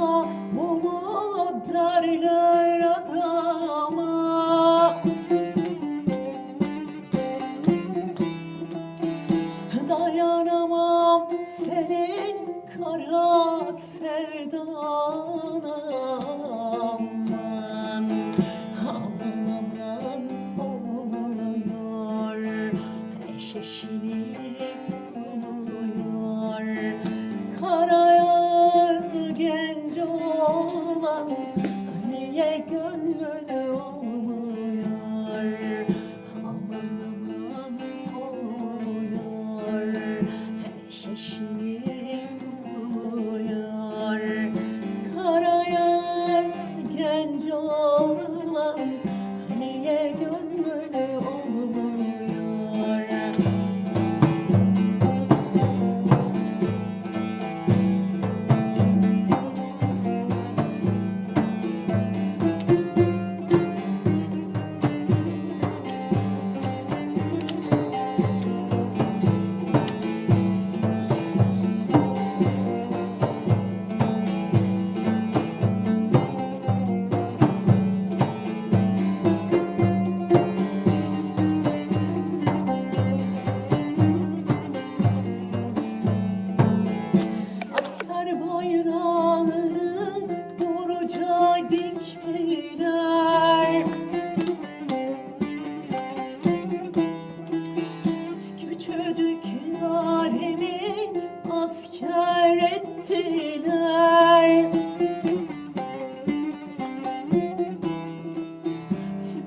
da umutlar yaratama Dayanamam senin kara sevdana. gönlüne olmuyor Amanım olmuyor Her şişinim olmuyor Kara yaz genç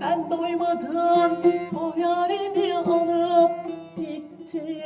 Ben doymadan o yarimi alıp gitti